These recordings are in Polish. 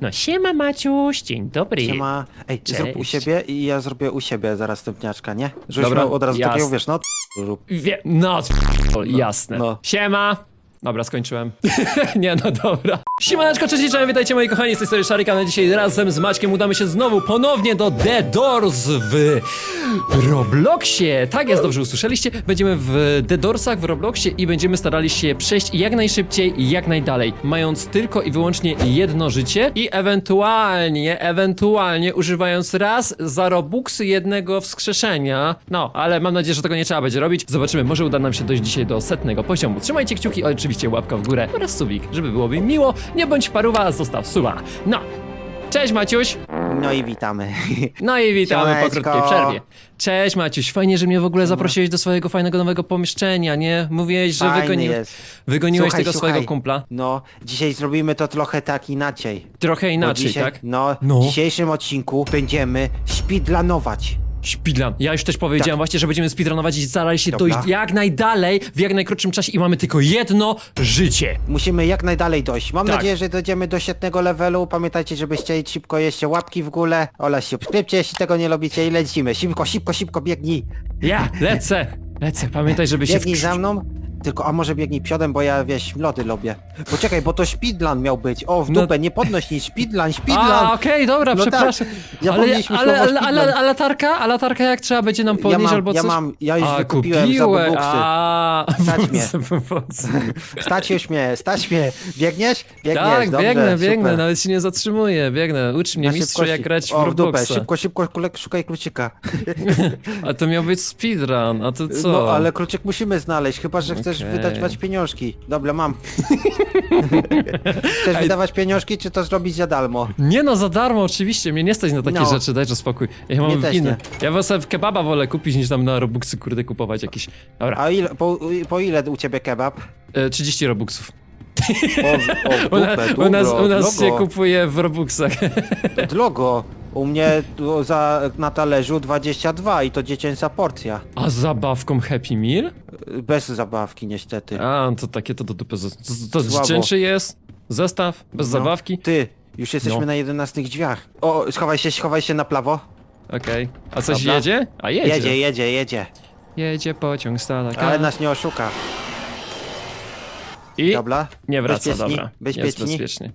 No siema Maciuś, dzień dobry. Siema. Ej, zrób u Cześć. siebie i ja zrobię u siebie zaraz stępniaczka, nie? Żebyśmy Dobra, od razu jasne. takiego, wiesz, no rób. Wie, no, o, jasne. no. Siema. Dobra, skończyłem. nie, no dobra. Siemaneczko, cześć, cześć, witajcie moi kochani, z tej strony Szarykan, a dzisiaj razem z Maćkiem udamy się znowu ponownie do The Doors w Robloxie. Tak jest, dobrze usłyszeliście. Będziemy w The Doorsach w Robloxie i będziemy starali się przejść jak najszybciej i jak najdalej, mając tylko i wyłącznie jedno życie i ewentualnie, ewentualnie używając raz za Robuxy jednego wskrzeszenia. No, ale mam nadzieję, że tego nie trzeba będzie robić. Zobaczymy, może uda nam się dojść dzisiaj do setnego poziomu. Trzymajcie kciuki, oczywiście łapka w górę oraz subik, żeby było mi miło. Nie bądź paruwa, zostaw suba. No, cześć Maciuś. No i witamy. No i witamy po krótkiej przerwie. Cześć Maciuś, fajnie, że mnie w ogóle zaprosiłeś do swojego fajnego nowego pomieszczenia, nie? Mówiłeś, że Fajny wygoni... jest. wygoniłeś Słuchaj, tego słuchaj. swojego kumpla. No, dzisiaj zrobimy to trochę tak inaczej. Trochę Bo inaczej, dzisiaj, tak? No, No. w dzisiejszym odcinku będziemy speedlanować. Speedrun. Ja już też powiedziałem Tak. właśnie, że będziemy speedrunować i starali się Dobra. dojść jak najdalej, w jak najkrótszym czasie i mamy tylko jedno życie. Musimy jak najdalej dojść. Mam Tak. nadzieję, że dojdziemy do świetnego levelu. Pamiętajcie, żebyście szybko jeszcze łapki w górę oraz subskrypcie, jeśli tego nie robicie i lecimy. Szybko, szybko, szybko biegnij. Ja, lecę, lecę. Pamiętaj, żeby się... Biegnij wkrz- za mną. Tylko, a może biegnij przodem, bo ja, wiesz, lody lubię. Poczekaj, bo to speedrun miał być. O, w No- dupę, nie podnoś nic. Speedrun, speedrun. A, okej, dobra, No tak. przepraszam. ale, Zapomnieliśmy ale, słowa ale, ale, speedrun. a latarka? A latarka jak trzeba będzie nam Ja podnieść mam, albo ja coś? mam, ja już A, wykupiłem za kupiłeś, bubuksy. A, Stać mnie. bubuksy. Stać już mnie, stać mnie. Biegniesz? Biegniesz, Tak, dobrze, biegnę, biegnę, super. nawet się nie zatrzymuję, biegnę. Ucz mnie, Na mistrzu, szybkości. jak grać w O, w dupę, Robloxa. szybko, szybko, kulek, szukaj kluczyka. A to miał być speedrun, a to co? No, ale kluczyk musimy znaleźć, chyba, że chcesz Okej. wydawać pieniążki. Dobra, mam. chcesz Ej. wydawać pieniążki, czy to zrobić za darmo? Nie no, za darmo oczywiście, mnie nie stać na takie No. rzeczy, dajże spokój. Ja Mnie mam też inne. Ja was w kebaba wolę kupić niż tam na Robuxy kurde kupować jakieś. Dobra, A ile, po, po ile u ciebie kebab? e, 30 Robuxów. O, o, U, dupę, u nas, u nas się kupuje w Robuxach. Drogo. U mnie tu za, na talerzu 22 i to dziecięca porcja. A z zabawką Happy Meal? Bez zabawki niestety. A, to takie to do dupy. To, to Słabo. dziecięczy jest? Zestaw? Bez No. zabawki? Ty, już jesteśmy No. na 11 drzwiach. O, schowaj się, schowaj się na prawo. Okej. A coś Dobra. jedzie? A jedzie. Jedzie, jedzie, jedzie. Jedzie pociąg stalaka. Ale nas nie oszuka. I Dobra? nie wraca, Bezpieczni? dobra. Jest Bezpieczni? bezpiecznie.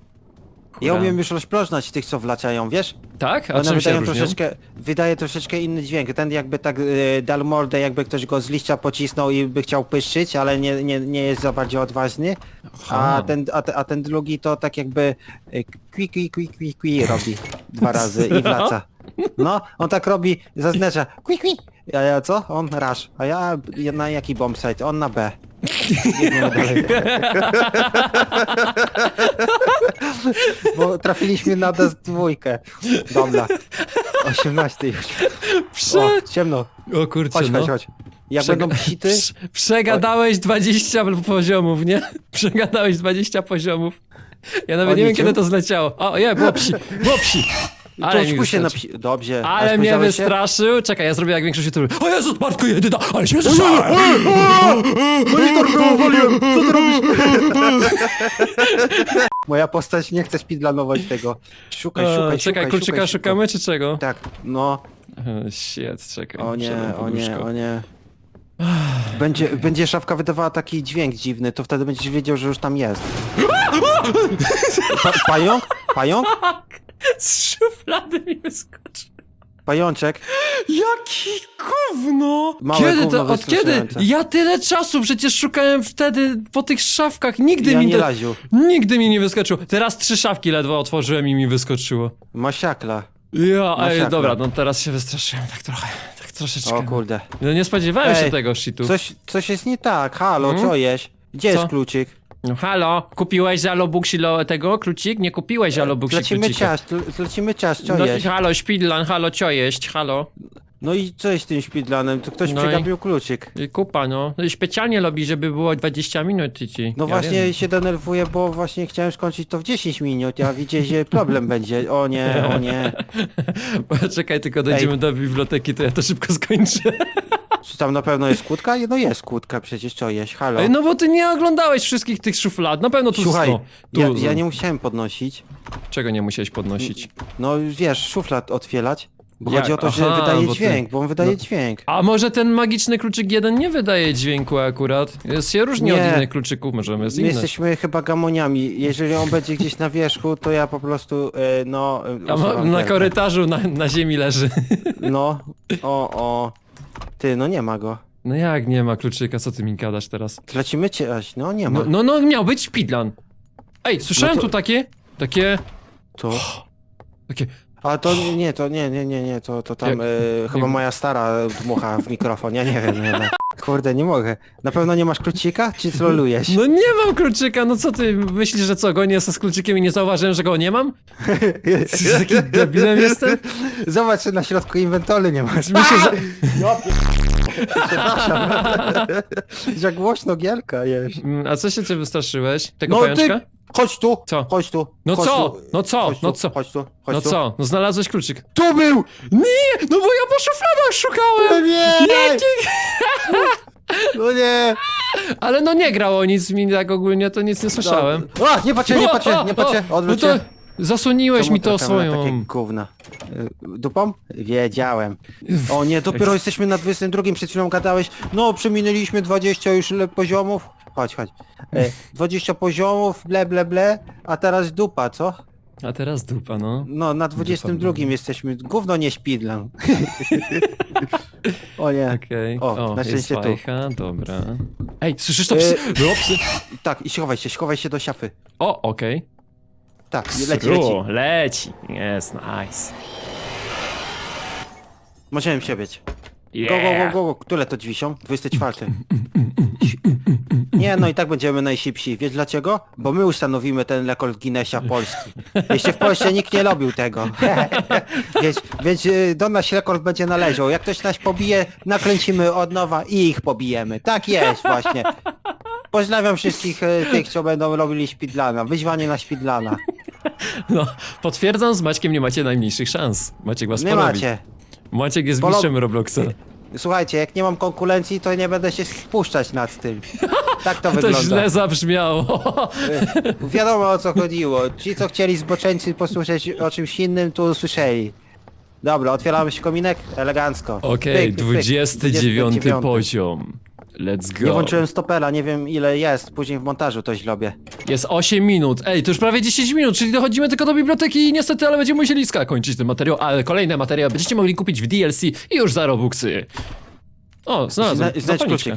Ja Hura. umiem już rozpoznać tych, co wlaczają, wiesz? Tak? A One czym się wydają różnią? troszeczkę, wydaje troszeczkę inny dźwięk. Ten jakby tak e, dal mordę, jakby ktoś go z liścia pocisnął i by chciał pyszyć, ale nie, nie, nie jest za bardziej odważny. A Aha. ten, a, te, a ten drugi to tak jakby e, kwi, kwi, kwi, kwi, kwi robi dwa razy i wraca. No, on tak robi, zaznacza kwi, kwi. A ja co? On rasz. A ja na jaki bombsite? On na B. Dalej. Bo trafiliśmy na D dwójkę. Dobra. 18 już. Prze... O, ciemno. O kurczę, Chodź, no. chodź, chodź. Jak Przega- będą psity, Prze- Przegadałeś 20 poziomów, nie? Przegadałeś 20 poziomów. Ja nawet O, nie wiem, niczym? kiedy to zleciało. O, nie, było psi, było psi. To Ale mi spójrz się na wystarczy. psi... Dobrze. Ale mnie spojrzałeś się? wystraszył. Czekaj, ja zrobię jak większość youtuberów. O Jezu, Bartku jedyna, ale się wystraszyłem. Monitor wyłowoliłem! Co ty robisz? Moja postać nie chce speedlanować tego. Szukaj, E, szukaj, Czekaj, szukaj, kluczyka szukaj, szukamy, czy czego? Tak, no. E, Shit, czekaj. O nie, o nie, o nie. Będzie, będzie szafka wydawała taki dźwięk dziwny, to wtedy będziesz wiedział, że już tam jest. Pa, pająk? Pająk? Z szuflady mi wyskoczy. Pajączek? Jaki gówno! Małe kiedy gówno to, od kiedy? Ja tyle czasu przecież szukałem wtedy po tych szafkach, nigdy Ja mi nie te- laziu. Nigdy mi nie wyskoczyło. Teraz trzy szafki ledwo otworzyłem i mi wyskoczyło. Masiakla. Ja, ej, Masakra. dobra, no teraz się wystraszyłem tak trochę, tak troszeczkę. O kurde. No nie spodziewałem się Ej, tego shitu. Coś, coś jest nie tak. Halo, Hmm? co jeść? Gdzie Co? jest kluczyk? No halo, kupiłeś za Lobuxilo tego klucik? Nie kupiłeś za Lobuxi Lecimy klucika. ciast, lecimy ciast, co No jeść? halo, Spidlan, halo, co jeść, halo. No i co jest z tym szpidlanem? To ktoś No i- przegapił kluczyk. I kupa, no. Specjalnie robi, żeby było 20 minut, ci. No właśnie się denerwuję, bo właśnie chciałem skończyć to w 10 minut, ja widzę, że problem będzie. O nie, o nie. Czekaj, tylko dojdziemy do biblioteki, to ja to szybko skończę. Czy tam na pewno jest kłódka? No jest kłódka, przecież co jeść, halo. Ej, no bo ty nie oglądałeś wszystkich tych szuflad. Na pewno tu Słuchaj, tu, ja, ja nie musiałem podnosić. Czego nie musiałeś podnosić? No wiesz, szuflad otwierać. Bo Jak? chodzi o to, że Aha, wydaje bo ty- dźwięk, bo on wydaje no. dźwięk. A może ten magiczny kluczyk jeden nie wydaje dźwięku akurat? Jest się różni od Nie. innych kluczyków, możemy jest My inny. jesteśmy chyba gamoniami. Jeżeli on będzie gdzieś na wierzchu, to ja po prostu, e, no... e, A ma, usuwam na korytarzu na, na ziemi leży. No, o, o. Ty, no nie ma go. No jak nie ma kluczyka, co ty mi gadasz teraz? Tracimy cię, aś, no nie ma. No, no, no miał być Speedlan. Ej, słyszałem No to- tu takie, takie, To... takie, A to nie, nie, to nie, nie, nie, nie, to, to tam Jak- e, chyba jak- moja stara dmucha w mikrofon, ja nie wiem, nie wiem. Kurde, nie mogę. Na pewno nie masz klucika, czy trolujesz? no nie mam kluczyka, no co ty, myślisz, że co, gonię se z kluczykiem i nie zauważyłem, że go nie mam? Czy taki debilem jestem? Zobacz, że na środku inwentory nie masz. Ja pier- Przepraszam. Za głośno gielka jest. Mm, A co się ty wystraszyłeś? Tego No pajączka? Chodź tu, Co? chodź tu. No chodź co? Tu. No co? Chodź tu, No co? Chodź tu, chodź No tu. co? No znalazłeś kluczyk. Tu był! Nie, no bo ja po szufladach szukałem! No nie! Jaki... No nie! Ale no nie grało nic mi tak ogólnie, to nic nie słyszałem. A, nie patrzę, nie patrzę, nie patrzę, No odwróć to się. zasłoniłeś Czemu mi to na Takie swoją... gówna. Y, Dupą? Wiedziałem. O nie, dopiero jesteśmy na 22, przed chwilą gadałeś, no przeminęliśmy 20 już le- poziomów. Chodź, chodź. E, 20 poziomów, ble, ble, ble, a teraz dupa, co? A teraz dupa, no. No, na 22 jesteśmy, gówno nie śpidlę. o nie. Okej. O, O, na jest szczęście tu. fajka, dobra. Ej, słyszysz to E, psy? Było psy. Tak, i schowaj się, schowaj się do szafy. O, okej. Tak, leci, Sru, leci. leci. Jest, nice. Możemy się być. Go, go, Yeah. go, go, go. Które to drzwi są? 24. Nie, no i tak będziemy najszybsi. Wiesz dlaczego? Bo my ustanowimy ten rekord Guinnessa Polski. Jeszcze w Polsce nikt nie robił tego. więc, więc y, do nas rekord będzie należał. Jak ktoś nas pobije, nakręcimy od nowa i ich pobijemy. Tak jest właśnie. Pozdrawiam wszystkich y, tych, co będą robili speedlana. Wyzwanie na speedlana. No, potwierdzam, z Maćkiem nie macie najmniejszych szans. Maciek was Nie porobi. macie. Maciek jest Polo- mistrzem Robloxa. Słuchajcie, jak nie mam konkurencji, to nie będę się spuszczać nad tym. Tak to To wygląda. źle zabrzmiało. Y, Wiadomo o co chodziło. Ci, co chcieli zboczeńcy posłyszeć o czymś innym, to usłyszeli. Dobra, otwieramy się kominek? Elegancko. Okej, Pyk, pyk, 29 29. poziom. Let's go. Nie włączyłem stopera, nie wiem ile jest. Później w montażu to zrobię. Jest 8 minut. Ej, to już prawie 10 minut, czyli dochodzimy tylko do biblioteki i niestety, ale będziemy musieli skończyć ten materiał, ale kolejne materiały będziecie mogli kupić w DLC i już za Robuxy. O, znalazłem. Zna- Znajdź kluczyk.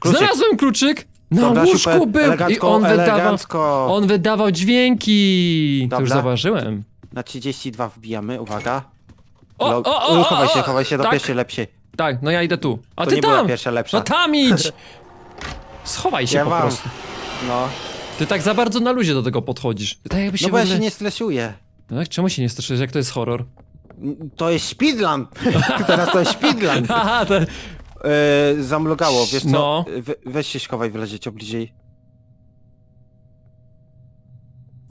Kluczyk. Znalazłem kluczyk! Na Dobra, łóżku był i on wydawał, on wydawał dźwięki. To już Dobra. zauważyłem. Na 32 wbijamy, uwaga. O, Lo- o, o, o, chowaj się, o, chowaj się do tak. pierwszej lepszej. Tak, no ja idę tu. A ty nie była tam! pierwsza lepsza. No tam idź! Schowaj się Ja po mam. prostu. No, Ty tak za bardzo na luzie do tego podchodzisz. Ty tak jakbyś no się bo w ja ogóle... się nie stresuję. No czemu się nie stresujesz, jak to jest horror? To jest speedrun. Teraz to jest speedrun. Haha, to... Yy, zamlogało, wiesz co? No. We, weź się schowaj, wlezieć bliżej.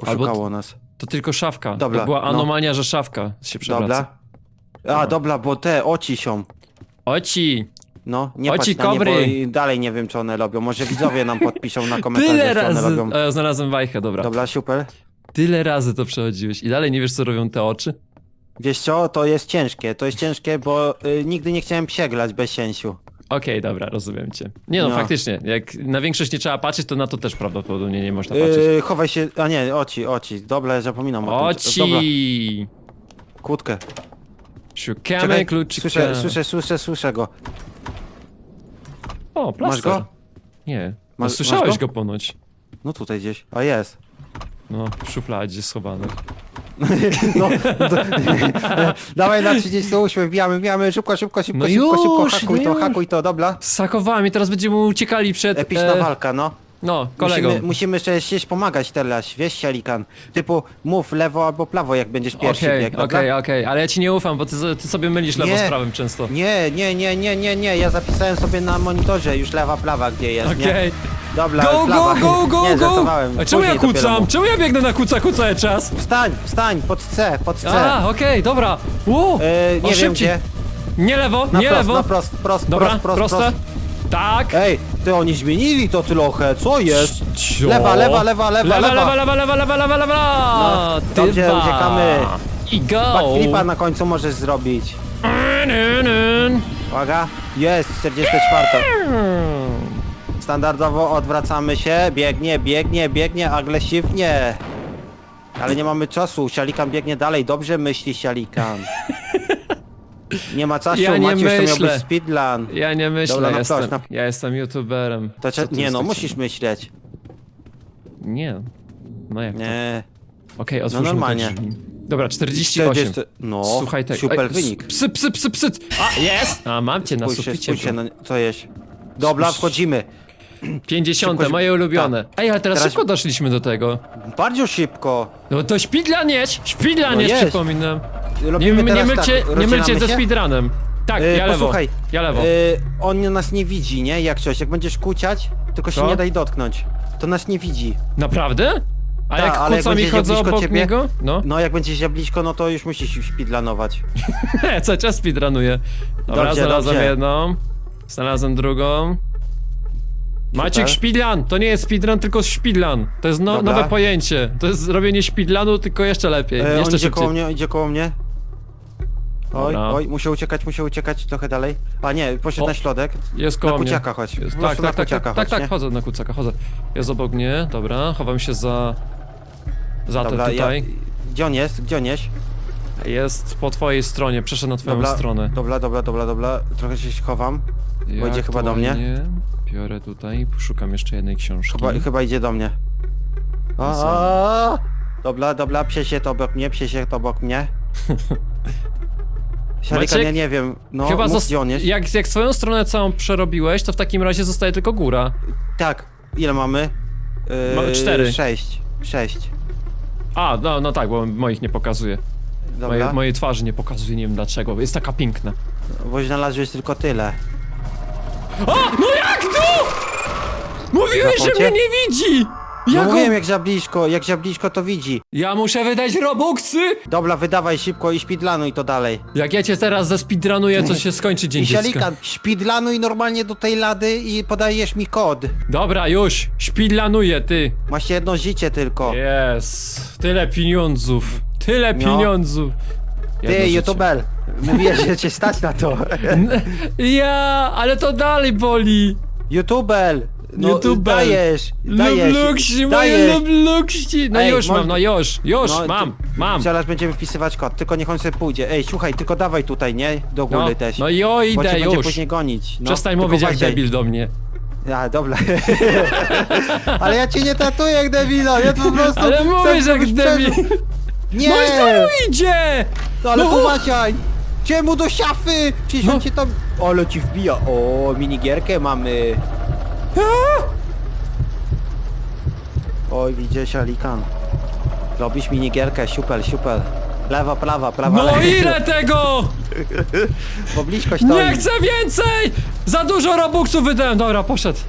Albo- Oszukało nas. To tylko szafka. Dobra, to była no. anomalia, że szafka się przewraca. Dobra. A, dobra, bo te oci są. Oci! No, nie Oci patrz na nie, kobry. bo dalej nie wiem, co one robią. Może widzowie nam podpiszą na komentarzach, Tyle co one razy! robią. E, znalazłem wajchę, dobra. Dobra, super. Tyle razy to przechodziłeś i dalej nie wiesz, co robią te oczy? Wiesz co, to jest ciężkie. To jest ciężkie, bo y, nigdy nie chciałem przegrać bez sensu. Okej, dobra, rozumiem cię. Nie no, No. faktycznie, jak na większość nie trzeba patrzeć, to na to też prawdopodobnie nie można patrzeć. Yy, chowaj się, a nie, oci, oci. Dobra, zapominam o tym. Dobra, Oci! kłódkę. Szukamy Czekaj, kluczyka. słyszę, słyszę, słyszę, słyszę go. O, plaster. Masz go? Nie. No, Masz- słyszałeś masz go? go ponoć. No tutaj gdzieś. A jest. No, w szufladzie schowany. No, do, dawaj na 38, wbijamy, wbijamy, szybko, szybko, szybko, No szybko, szybko, już, hakuj no to, już. hakuj to, dobra. Sakowałem i teraz będziemy uciekali przed... Epicna e, walka, no. No, kolego. Musimy, musimy jeszcze gdzieś pomagać teraz, wiesz, sialikan. Typu mów lewo albo prawo, jak będziesz pierwszy Okej, bieg, okej, dobra? okej, ale ja ci nie ufam, bo ty, ty sobie mylisz lewo Nie. z prawym często. Nie, nie, nie, nie, nie, nie, ja zapisałem sobie na monitorze już lewa, prawa, gdzie jest, nie? Okej. Dobra, Go, prawa. go, go, go, nie, go! żartowałem. A czemu ja Później dopiero kucam? mów. Czemu ja biegnę na kuca, kuca czas? Wstań, wstań, pod C, pod C. A, okej, dobra. Wow, E, o, nie wiem szybciej. gdzie. Nie lewo, Na nie prost, lewo. na prost, prost, Dobra, prost, prost, proste. prost. Tak. Ej, ty oni zmienili to trochę, co jest? Cio. Lewa, lewa, lewa, lewa, lewa, lewa. lewa, lewa, lewa, lewa, lewa, lewa. No, dobrze, Tyba. uciekamy. I go. Backflipa na końcu możesz zrobić. Nyn, nyn. Uwaga, jest, 44. Standardowo odwracamy się, biegnie, biegnie, biegnie, agresywnie. Ale nie mamy czasu, Sialikan biegnie dalej, dobrze myśli Sialikan. Nie ma czasu, Ja nie Maciuś, to miał myślę. być speedrun. Ja nie myślę, Dobra, na jestem, na- ja jestem youtuberem. To Co cze- ty nie jest no, taki- musisz myśleć. Nie. No jak to? Nie. Okej, otwórzmy No normalnie. te drzwi. Dobra, 48. 40, no, Słuchaj tego. super Ej, wynik. Psy, psy, psy, psy. A, jest! A, mam cię na Spójrzcie, suficie. spójrzcie, bro. no, co jeść. Dobra, wchodzimy. 50, Szybko- moje ulubione. Ej, ale teraz, Teraz- szybko doszliśmy do tego. Bardzo szybko. No to Śpidlan jedź! Śpidlan No jedź, jedź. przypominam. Nie, Robimy nie, teraz mylcie, tak, nie mylcie rozdzielamy ze się? speedrunem. Tak, Yy, ja lewo. posłuchaj, Ja lewo. Yy, on nas nie widzi, nie? Jak coś, jak będziesz kuciać, tylko się Co? nie daj dotknąć. To nas nie widzi. Naprawdę? A Ta, jak ale jak kucami będzie chodzą blisko obok ciebie- niego? No. No jak będziesz za blisko, no to już musisz już speedlanować. Co czas speedrunuję. Dobra, Dobrze, znalazłem dobrze. jedną. Znalazłem drugą. Maciek Super. Szpidlan! To nie jest speedrun, tylko szpidlan. To jest no, Dobra. nowe pojęcie. To jest robienie szpidlanu, tylko jeszcze lepiej. E, on jeszcze idzie szybciej. koło mnie, idzie koło mnie. Oj, Dobra. oj, muszę uciekać, muszę uciekać trochę dalej. A nie, poszedł O, na środek. Jest koło Na mnie. kuciaka chodź. Jest, Po tak, prostu tak, na tak, kuciaka tak, tak, chodź, tak, chodzę na kucaka, chodzę. Jest obok mnie, dobra, chowam się za... Za Dobra, te ja, tutaj. gdzie on jest? Gdzie on jest? Jest po twojej stronie, przeszedł na twoją Dobra, stronę. dobra, dobra, dobra, dobra. Trochę się chowam. Jak idzie chyba do mnie. ładnie. Biorę tutaj, poszukam jeszcze jednej książki. Chyba, chyba idzie do mnie. A, a, a. Dobra, dobra, przesiedł obok mnie, przesiedł obok mnie. Siarika, Maciek? nie, nie wiem. No, Chyba mów, jak, jak swoją stronę całą przerobiłeś, to w takim razie zostaje tylko góra. Tak, ile mamy? Yy, Mamy cztery. Sześć. Sześć. A, no, no tak, bo moich nie pokazuje. Dobra, Moje, mojej twarzy nie pokazuje, nie wiem dlaczego, bo jest taka piękna. bo znalazłeś tylko tyle. O, no jak tu? Mówiłeś, że mnie nie widzi! Ja no go... mówiłem jak za blisko, jak za blisko to widzi. Ja muszę wydać robuxy! Dobra, wydawaj szybko i speedlanuj to dalej. Jak ja cię teraz zespeedrunuję, to się skończy dzień I dziecka. sialikan, speedlanuj normalnie do tej lady i podajesz mi kod. Dobra, już, szpidlanuję, ty. Masz jedno życie tylko. Jest, tyle pieniądzów, tyle No. pieniądzów. Jedno Ty, życie. youtuber, mówiłeś, że cię stać na to. Ja, ale to dalej boli. YouTuber! No, YouTuber. dajesz, dajesz, Lubluksi, moje dajesz. lubluksi. No Ej, już mam, no już, już, No, mam, mam. Zaraz będziemy wpisywać kod, tylko niech on sobie pójdzie. Ej, słuchaj, tylko dawaj tutaj, nie? Do góry No, też. no jo, bo cię idę będzie już. później gonić. No, Przestań tylko mówić jak uważaj. debil do mnie. A, dobra. Ale ja cię nie tatuję jak debila, ja to po prostu... Ale chcę, mówisz jak żebyś debil. Nie! No i tu idzie! No ale No. pomaciaj! Czemu do szafy? Przecież No. on cię tam... Ale ci wbija. O, minigierkę mamy. Oj, widzisz, Alikan. Robisz minigierkę, super, super. Lewa, prawa, prawa, No lewa. ile tego? Bo blisko stoi. Nie chcę więcej! Za dużo robuxów wydałem, dobra, poszedł.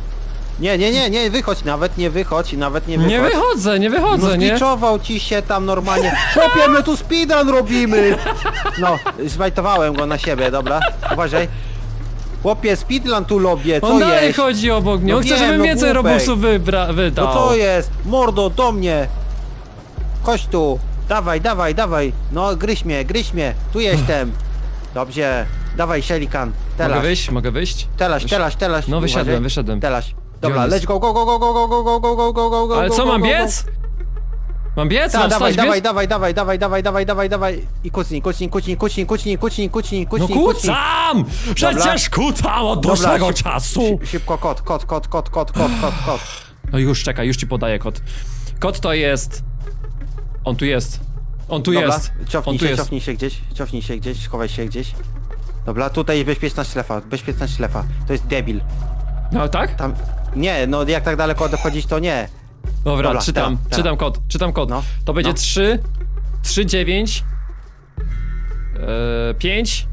Nie, nie, nie, nie, wychodź, nawet nie wychodź, nawet nie wychodź. Nie wychodzę, nie No wychodzę, nie? zgliczował ci się tam normalnie. Chłopie, my tu speedrun robimy! No, zbajtowałem go na siebie, dobra? Uważaj. Chłopie, speedrun tu lubię, co On dalej jest? chodzi obok mnie, No on chce, wiem, żebym no więcej głupek. wybra- wydał. No co jest? Mordo, do mnie! Chodź tu! Dawaj, dawaj, dawaj! No, gryź mnie, gryź mnie! Tu jestem! Dobrze. Dawaj, Shelikan. Mogę Telaś, wyjść, mogę wyjść? telaś, telaś, telaś. No wyszedłem, Uważaj. wyszedłem. Telaś. Dobra, on jest? let's go, go, go, go, go, go, go, go, go, go, go, go, go, Ale go, co, go, mam go, go. biec? Mam biec? Ta, Mam dawaj, stać dawaj, biec? dawaj, dawaj, dawaj, dawaj, dawaj, dawaj, dawaj i kucnij, kucnij, kucnij, kucnij, kucnij, kucnij, kucnij, No kucnij, kucnij. kucam! Przecież kucam od Dobra, dłuższego szyb- czasu! szy- Szybko kod, kod, kod, kod, kod, kod, kod, kod. No już, czekaj, już ci podaję kod. Kod to jest... On tu jest. On tu Dobra, jest. On cofnij tu się, jest. cofnij się gdzieś, cofnij się gdzieś, schowaj się gdzieś. Dobra, tutaj jest bezpieczna strefa, bezpieczna strefa. To jest debil. No tak? Tam, nie, no jak tak daleko dochodzić, to nie. Dobra, Dobra, czytam, teraz, teraz. czytam kod, czytam kod. No, to będzie no. 3, 3, 9, e, 5,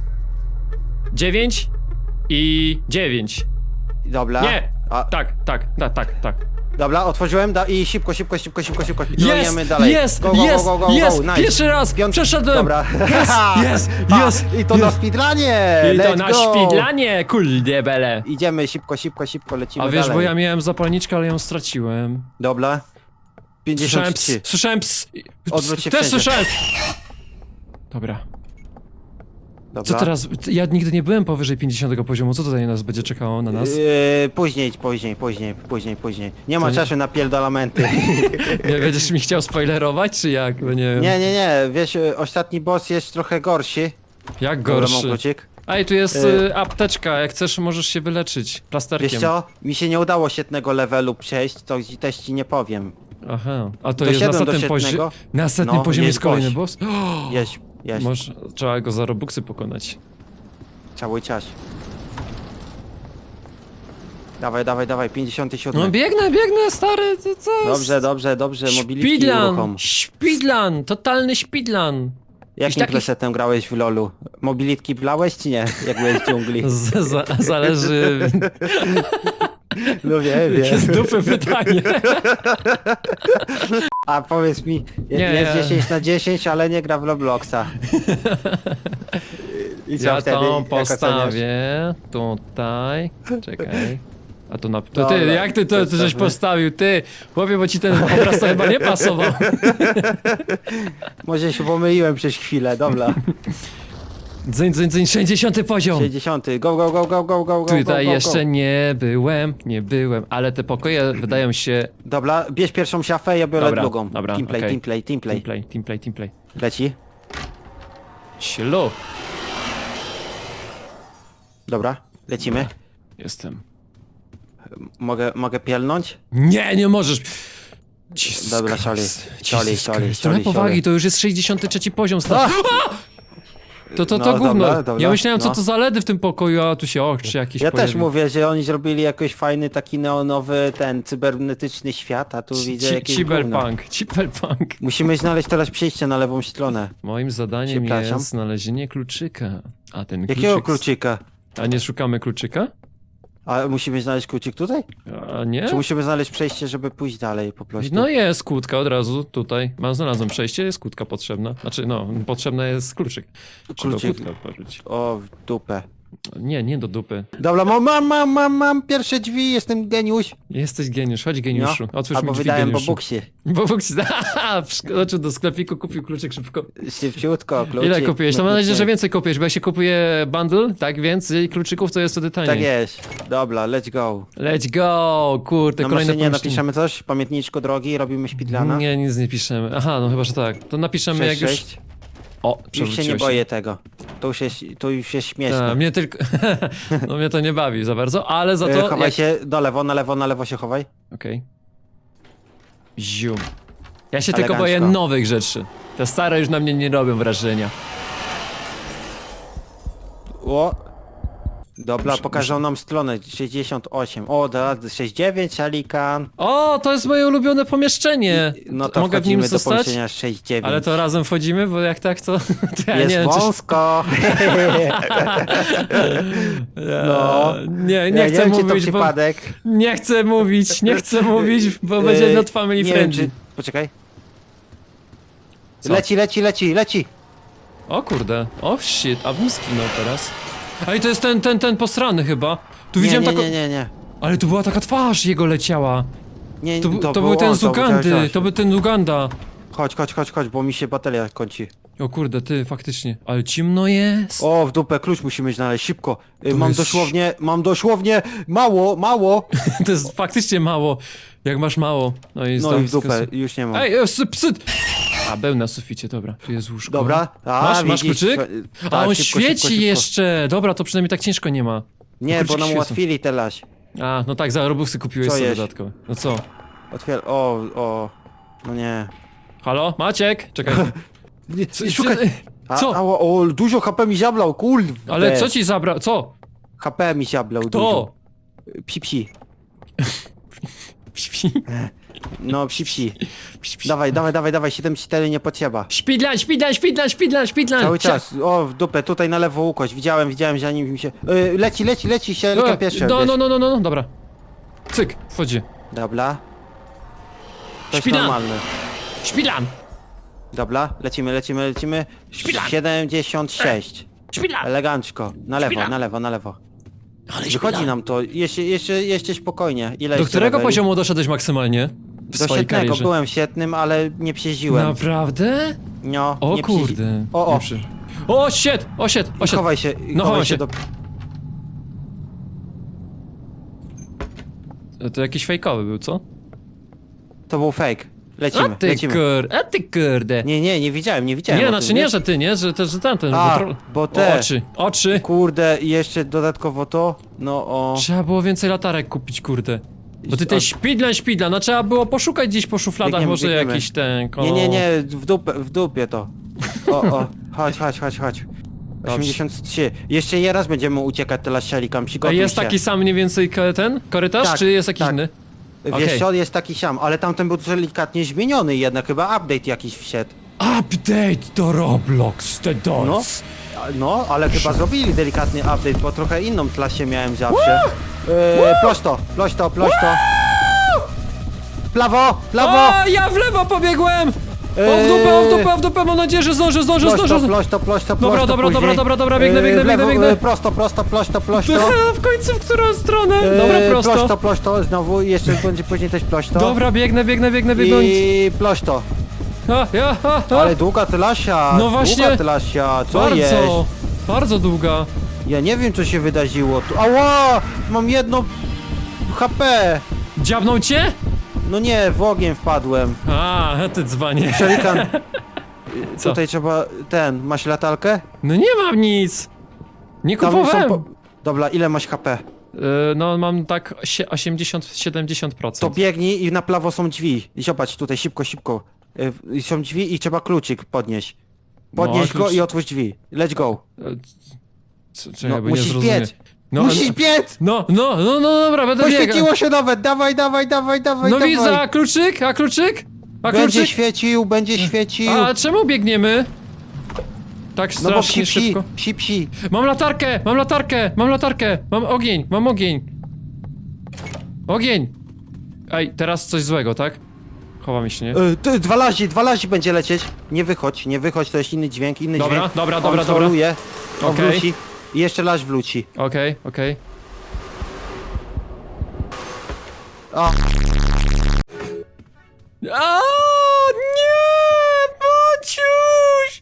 9 i 9. Dobra. Nie! A, Tak, tak, tak, tak, tak. Dobra, otworzyłem da i szybko, szybko, szybko, szybko, szybko. Jest, dalej. jest, go, go, jest, go, go, go, jest, go. Nice. pierwszy raz, Piąt- przeszedłem. Dobra. Jest, jest, jest. I to na speedrunie. I to na go. szpidlanie, kurde bele. Idziemy szybko, szybko, szybko, lecimy A wiesz, dalej. bo ja miałem zapalniczkę, ale ją straciłem. Dobra. Słyszałem ps, 53. słyszałem ps. Odwróć się Też wszędzie. słyszałem. Dobra. Dobra. Co teraz? Ja nigdy nie byłem powyżej 50 poziomu. Co tutaj nas będzie czekało na nas? Yy, później, później, później, później, później. Nie ma nie- czasu na pierdolamenty. Nie będziesz mi chciał spoilerować, czy jak? Bo nie nie, nie, nie, wiesz, y, ostatni boss jest trochę gorszy. Jak Dobra, mam gorszy. kluczyk. Ej, tu jest Y- y, apteczka. Jak chcesz, możesz się wyleczyć plasterkiem. Wiesz co, mi się nie udało świetnego levelu przejść, to ci- też ci nie powiem. Aha. A to jest Doszedłem na do setnym świetnego. Na setnym No, poziomie jest jest kolejny boss? Jest, jest, Może trzeba go za robuxy pokonać. cały czas. Dawaj, dawaj, dawaj, 57. No biegnę, biegnę, stary, to co jest? Dobrze, dobrze, dobrze, mobility Szpidlan, uruchom. szpidlan, totalny szpidlan. Jakim takich- presetem grałeś w LoLu? Mobilitki blałeś czy nie? Jak byłeś w dżungli? Z, za, zależy, No wiem, z dupy pytanie. A powiedz mi, Nie, jest ja- 10 na 10, ale nie gra w Robloxa. I co Ja wtedy? Jak oceniasz? postawię tutaj. Czekaj. A to na... To Dobra, ty, jak ty to, to żeś postawił? Ty, chłopie, bo ci ten obraz to chyba nie pasował. Może się pomyliłem przez chwilę, dobra. Dzyń, dzyń, dzyń, 60 poziom. 60. Go, go, go, go, go, go, go, Tutaj go, go, jeszcze go. nie byłem, nie byłem, ale te pokoje wydają się... Dobra, bierz pierwszą szafę, ja biorę Dobra, drugą. dobra, teamplay, okej. teamplay, teamplay. Teamplay, teamplay, teamplay. Leci. Ślu. Dobra, lecimy. Jestem. Mogę, mogę pielnąć? Nie, nie możesz. Jesus Dobra, sorry. Christ. Sorry, Jesus sorry, Christ. sorry, Trochę powagi, to już jest 63 poziom. Stary. To to, to No, gówno. dobra, dobra, ja myślałem, co no. to za ledy w tym pokoju, a tu się oczy jakiś Ja też mówię, że oni zrobili jakiś fajny, taki neonowy, ten cybernetyczny świat, a tu Ci- widzę jakieś. Cyberpunk, cyberpunk. Musimy znaleźć teraz przejście na lewą stronę. Moim zadaniem jest znalezienie kluczyka. A ten Jakiego kluczyk... kluczyka? A nie szukamy kluczyka? A musimy znaleźć kluczyk tutaj? A nie? Czy musimy znaleźć przejście, żeby pójść dalej po prostu? No jest kłódka od razu tutaj. Mam znalazłem przejście, jest kłódka potrzebna. Znaczy, no, potrzebna jest kluczyk. Kluczyk. kłódkę otworzyć. O, w dupę. Nie, nie do dupy. Dobra, mam, mam, mam, mam, pierwsze drzwi, jestem geniusz. Jesteś geniusz, chodź No, geniuszu. Otwórz albo mi drzwi wydałem po geniuszu. buksie. Bo Bóg wskoczył do sklepiku, kupił kluczyk szybko. Szybciutko, kluczyk. Ile kupiłeś? To No, mam nadzieję, że więcej kupisz, bo jak się kupuje bundle, tak więcej kluczyków, to jest wtedy taniej. Tak jest. Dobra, let's go. Let's go! Kurde, Na kolejne maszynie pomieszczenie. napiszemy coś? Pamiętniczko drogi, robimy szpidlana? Nie, nic nie piszemy. Aha, no chyba, że tak. To napiszemy jak już... sześć. O, Już się nie boję tego. To już jest, to już jest śmieszne. Tak, mnie tylko... no mnie to nie bawi za bardzo, ale za E, to... Chowaj jak- się do lewo, na lewo, na lewo się chowaj. Okej. Zium. Ja się tylko Elegancko. boję nowych rzeczy. Te stare już na mnie nie robią wrażenia. O! Dobra, pokażą nam stronę 68. O, da, 69, Shalikan. O, to jest moje ulubione pomieszczenie! No to Mogę w nim wchodzimy do zostać? pomieszczenia 69. Ale to razem wchodzimy, bo jak tak to... to ja Jest nie wiem, czy... wąsko. No. Nie, nie Ja chcę wiem, czy to mówić, bo... przypadek. Nie chcę mówić, nie chcę mówić, bo będzie E, not family nie wiem, friendly. czy... Poczekaj. Co? Leci, leci, leci, leci. O kurde, o shit, a bym skinął teraz. A i to jest ten, ten, ten posrany chyba. Tu widziałem nie, taką... nie, nie, nie. Ale tu była taka twarz jego leciała. Nie, To, to, było był ten on, z to Ugandy, czas. to był ten Uganda. Chodź, chodź, chodź, chodź, bo mi się bateria kończy. O kurde, ty, faktycznie. Ale ciemno jest. O, w dupę, klucz musimy znaleźć, szybko. To Mam jest- dosłownie, mam dosłownie mało, mało. To jest faktycznie mało. Jak masz mało. No i No i w dupę, już nie mam. Ej, e, psy, psy! A, był na suficie, dobra. Tu jest łóżko. Dobra, a, Masz, masz widzisz, kluczyk? e, A tak, on szybko, świeci szybko, szybko. jeszcze! Dobra, to przynajmniej tak ciężko nie ma. Nie, bo Kluczyki nam świecą. ułatwili teraz. A, no tak, za robusy kupiłeś Co sobie jeść? dodatkowo. No co? Otwier... O, o. No nie. Halo? Maciek? Czekaj. Co- Szukaj. A, Co? A, o, dużo HP mi zablał, kurde. Ale co ci zabrał? Co? HP mi zablał To! dużo. Psi psi. No, psi psi. Śpi. Dawaj, dawaj, dawaj, dawaj, 7-4 nie potrzeba. Śpidlan, śpidlan, śpidlan, śpidlan, śpidlan! Cały czas. O, w dupę, tutaj na lewo ukość. Widziałem, widziałem, zanim mi się... Y, leci, leci, leci, się No, pierwszy. no, wiesz. no, no, no, no, dobra. Cyk, wchodzi. Dobra. To jest Szpilan. normalne. Dobra, lecimy, lecimy, lecimy. Szpilan. 76. Szpilan! Elegancko. Na lewo, na lewo, na lewo. Ale Wychodzi nam to. Jeszcze, jeszcze, jeszcze spokojnie. Ile Do jeszcze którego leveli? poziomu doszedłeś maksymalnie? W Do swojej świetnego. karierze? Byłem świetnym, ale nie przeziłem. Naprawdę? No, O nie przyzi- kurde. O, o. Nie przy- O, shit! O, shit! O, shit! Chowaj się, No, chowaj chowaj się się. do... To jakiś fejkowy był, co? To był fake. A Lecimy, ty lecimy. kur... A ty kurde! Nie, nie, nie widziałem, nie widziałem. Nie, o znaczy tym, nie, wiesz? że ty, nie? Że, to, że tamten, A, bo, tro... bo te. O, oczy, oczy! Kurde, i jeszcze dodatkowo to, no o... Trzeba było więcej latarek kupić, kurde. Bo ty A- tej szpidla, szpidla, no trzeba było poszukać gdzieś po szufladach, Biegniemy, może biegniemy. jakiś ten... Nie, nie, nie, w dupę, w dupie to. O, o, chodź, chodź, chodź, chodź. 83. Jeszcze je raz będziemy uciekać teraz sielikam, A przygotuj jest się. taki sam mniej więcej k- ten korytarz, Tak, czy jest jakiś tak. inny? Wiesz okej. co, jest taki sam, ale tamten był delikatnie zmieniony jednak, chyba update jakiś wszedł. Update do Roblox, the No, dots. no, ale chyba zrobili delikatny update, bo trochę inną klasę miałem zawsze. Eee, prosto, prosto, prosto. Prawo, prawo! O, ja w lewo pobiegłem! O w dupę, o w dupę, o w dupę, mam nadzieję, że zdążę, zdążę, Prosto, zdążę. prosto, prosto, Dobra, prosto dobra, dobra, później. dobra, dobra, biegnę, Eee, biegnę, w lewo, biegnę, biegnę. eee, Prosto, prosto, prosto, prosto. w końcu w którą stronę? Eee, Dobra, prosto. Prosto, prosto, znowu i jeszcze będzie później też prosto. Dobra, biegnę, biegnę, biegnę, biegnę. I prosto. A, ja, a, a. Ale długa tylasia, No właśnie. długa tylasia, co Bardzo, jest? bardzo długa. Ja nie wiem co się wydarzyło tu. Ała! Mam jedno HP! Dziabnął cię? No nie, w ogień wpadłem. A, ty dzwanie. Szelikan, Co? tutaj trzeba, ten, masz latalkę? No nie mam nic. Nie kupowałem. po- Dobra, ile masz HP? Y, No mam tak sie- 80-70%. To biegnij i na prawo są drzwi. I Zobacz tutaj, szybko, szybko. Y, Są drzwi i trzeba kluczyk podnieść. Podnieś No, go klucz- i otwórz drzwi. Let's go. Y, c- Czekaj, No, bo nie musisz biec. No, Musisz no, biec! no, no, no, no dobra, będę biegał. Poświeciło się nawet, dawaj, dawaj, dawaj, dawaj, No dawaj. widzę, a kluczyk? A kluczyk? A Będzie kluczyk? świecił, będzie świecił. A czemu biegniemy? Tak No bo strasznie psi, psi, szybko. psi, psi. Mam latarkę, mam latarkę, mam latarkę, mam ogień, mam ogień. Ogień. Ej, teraz coś złego, tak? Chowamy się, nie? Y, ty, dwa lazi, dwa lazi będzie lecieć. Nie wychodź, nie wychodź, to jest inny dźwięk, inny Dobra, dźwięk. dobra, On dobra, dobra. troluje, On Okej. wróci. I jeszcze laś wróci. Okej, okej. O, A nie, Maciuś!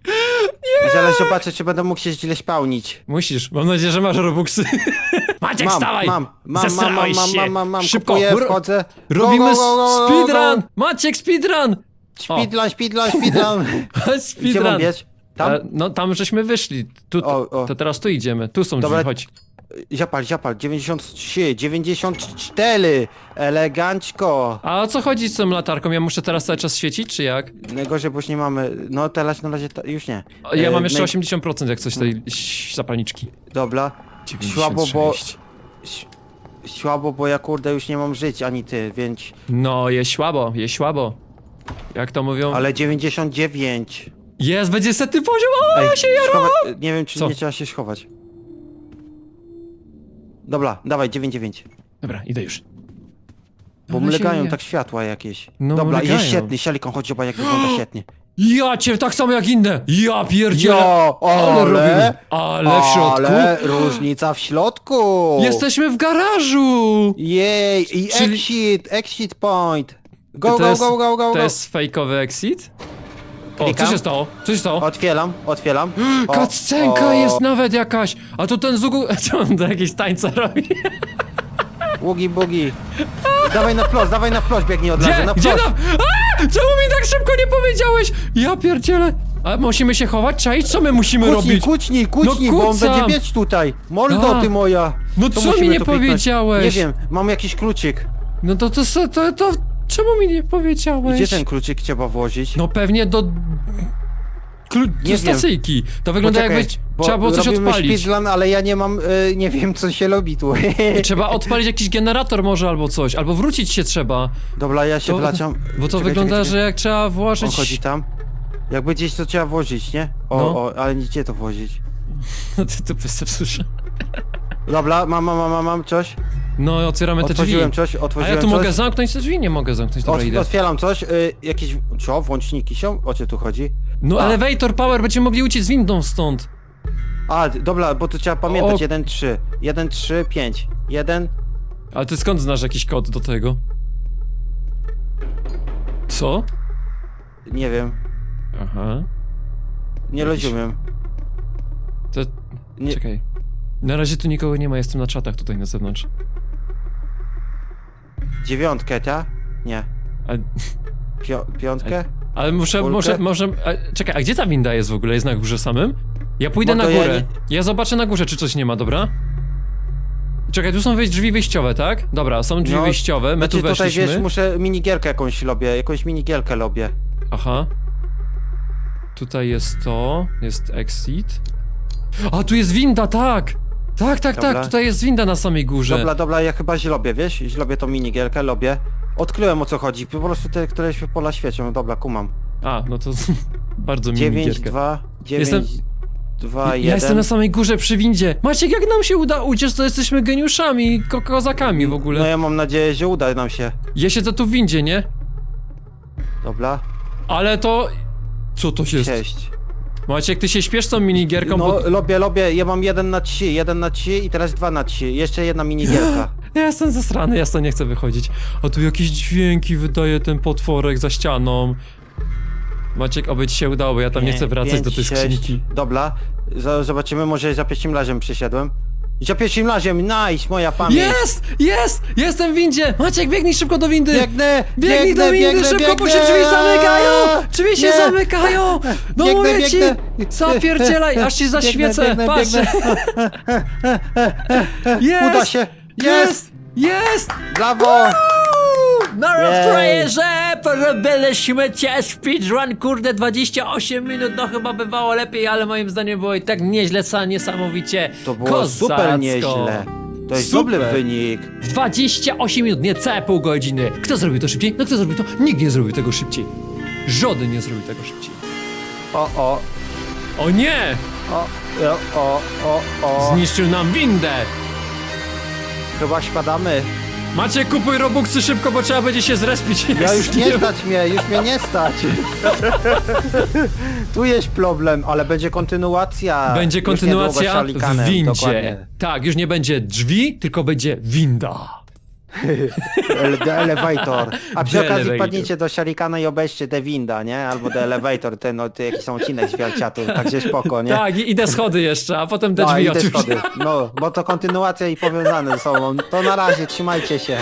Nie! zaraz zobaczę, czy będę mógł się źle spełnić. Musisz, mam nadzieję, że masz robuxy. Maciek, Mam, wstawaj! mam, mam, mam, mam, Zesrałeś mam, się. mam, mam, mam, Szybko, kupuję, ro- wchodzę. Go, robimy go, go, go, go, speedrun! go. Maciek, speedrun! Speedrun, speedrun, speedrun. Gdzie mam speedrun! biec? Tam? E, No tam żeśmy wyszli. Tu, O, o. To teraz tu idziemy. Tu są Dobra. drzwi, chodź. Ziapal, ziapal, 93, 94, elegancko. A o co chodzi z tą latarką? Ja muszę teraz cały czas świecić, czy jak? Najgorzej, bo już nie mamy, no teraz na razie ta, już nie. Ja E, mam jeszcze naj- 80% jak coś tej ś- zapalniczki. Dobra, 96. Słabo, bo- Ś- słabo, bo ja kurde już nie mam żyć, ani ty, więc... No, jest słabo, jest słabo. Jak to mówią? Ale 99. Jest, będzie setny poziom! O, ja się jaram! schowa- Nie wiem, czy Co? nie trzeba się schować. Dobra, dawaj, 99. Dobra, idę już. Bo Ale się mlegają je- tak światła jakieś. No, Dobra, mlegają. jest świetny, Sialiką, chodź zobacz jak wygląda świetnie. Ja cię tak samo jak inne! Ja pierdzielę! Jo, ale ale, robimy! Ale w środku! Ale różnica w środku. Jesteśmy w garażu! Jej, i Czyli- exit, exit point. Go, To go, jest- go, go, go, To go. jest fejkowy exit? O, co Klikam. się stało? Co się stało? Otwieram, otwieram. O, Kaccenka o, jest nawet jakaś! A tu ten Zugu... Co on do jakieś tańca robi? Ługi, bugi. Dawaj na wprost, dawaj na wprost, biegnij od razu, Gdzie? na Gdzie wprost. tam? A! Czemu mi tak szybko nie powiedziałeś? Ja pierdzielę! A musimy się chować? Czaić? Co my musimy Kucnij, robić? kucnij, kucnij, No bo on kucam. będzie biec tutaj. Mordo A. ty moja. No To co musimy mi nie to powiedziałeś? Nie wiem, mam jakiś kluczyk. No to to, to, to, to czemu mi nie powiedziałeś? Gdzie ten kluczyk trzeba włożyć? No pewnie do... Klu... Nie do stacyjki. To wygląda Poczekaj, jakby bo trzeba było coś robimy odpalić. speedrun, ale ja nie mam, e, nie wiem co się robi tu. Trzeba odpalić jakiś generator może albo coś, albo wrócić się trzeba. Dobra, ja się To- wlaciam. Bo to Czekaj, wygląda, czekaj, że jak trzeba. On włożyć... chodzi tam. Jakby gdzieś to trzeba włożyć, nie? O, No. o, ale gdzie to włożyć? No ty tu słyszę. Dobra, mam, mam, mam, mam, mam coś. No, otwieramy te drzwi. Otworzyłem coś, A otworzyłem ja tu coś. mogę zamknąć te drzwi? Nie mogę zamknąć, dobra, Ot- idę. Otwieram coś, y, jakieś... Co? Włączniki są? O co tu chodzi? No, A. elevator power, będziemy mogli uciec windą stąd. A, dobra, bo tu trzeba pamiętać. O. 1, 3. 1, 3, 5. 1... Ale ty skąd znasz jakiś kod do tego? Co? Nie wiem. Aha. Nie Jakiś- rozumiem. To... Nie, Czekaj. Na razie tu nikogo nie ma, jestem na czatach tutaj na zewnątrz. Dziewiątkę, ta? Nie. A, Pio piątkę? ale muszę, Kulkę? może, może... A, czekaj, a gdzie ta winda jest w ogóle? Jest na górze samym? Ja pójdę Bo na to ja górę. Ja, zobaczę na górze, czy coś nie ma, dobra? Czekaj, tu są wyjść drzwi wyjściowe, tak? Dobra, są drzwi No, wyjściowe, my Znaczy tu tutaj weszliśmy. wiesz, muszę minigierkę jakąś lobię, jakąś minigierkę lobię. Aha. Tutaj jest to, jest exit. A, tu jest winda, tak! Tak, tak, Dobra. tak, tutaj jest winda na samej górze. Dobra, dobra, ja chyba źlobię, wiesz? Źlobię tą minigierkę, lobię. Odkryłem o co chodzi, po prostu te, które się pola świecią, dobra, kumam. A, no to bardzo mi 9, 2, 9, Jestem- 2, Ja 1. jestem na samej górze przy windzie. Maciek, jak nam się uda uciec, to jesteśmy geniuszami, ko kozakami w ogóle. No ja mam nadzieję, że uda nam się. Ja siedzę tu w windzie, nie? Dobra, Ale to... Co to jest? cześć. Maciek, ty się śpiesz tą minigierką, No, bo... lobię, lobię, ja mam 1 na 3, 1 na 3 i teraz 2 na 3. Jeszcze jedna minigierka. Ja jestem zesrany, ja stąd nie chcę wychodzić. A tu jakieś dźwięki wydaje ten potworek za ścianą. Maciek, oby ci się udało, bo ja tam nie chcę wracać do tej Pięć, sześć. skrzynki. Dobra, zobaczymy, może za pierwszym razem przysiadłem. Za pierwszym razem, nice, moja pamięć. Jest! Jest! Jestem w windzie! Maciek, biegnij szybko do windy! Biegnę, Biegnij biegnę, do windy, biegnę, szybko, biegnę! bo się drzwi zamykają! Drzwi się Nie! zamykają! No Biegnę, mówię ci! biegnę. Zapierdzielaj, aż ci zaświecę! biegnę, Patrz! Jest! Uda się, Jest! Jest! Brawo! No frajerze! Porobiliśmy cię speedrun, kurde, 28 minut, no chyba bywało lepiej, ale moim zdaniem było i tak nieźle, niesamowicie To było kozacko. super nieźle. To jest Super. dobry wynik. 28 minut, niecałe pół godziny. Kto zrobił to szybciej? No kto zrobił to? Nikt nie zrobił tego szybciej. Żaden nie zrobił tego szybciej. O, o, O nie! o, o, o, o, o. Zniszczył nam windę! Chyba spadamy. Macie, kupuj robuxy szybko, bo trzeba będzie się zrespić. Ja już nie stać mnie, już mnie nie stać. tu jest problem, ale będzie kontynuacja. Będzie kontynuacja w windzie. dokładnie. Tak, już nie będzie drzwi, tylko będzie winda. The Elevator. A przy The okazji elevator. wpadnijcie do Shalikana i obejrzcie The Winda, nie? Albo The Elevator, ten, no, jakiś odcinek z Wielciatu, także spoko, nie? Tak, i idę schody jeszcze, a potem te no, drzwi schody. No, bo to kontynuacja i powiązane ze sobą. To na razie, trzymajcie się.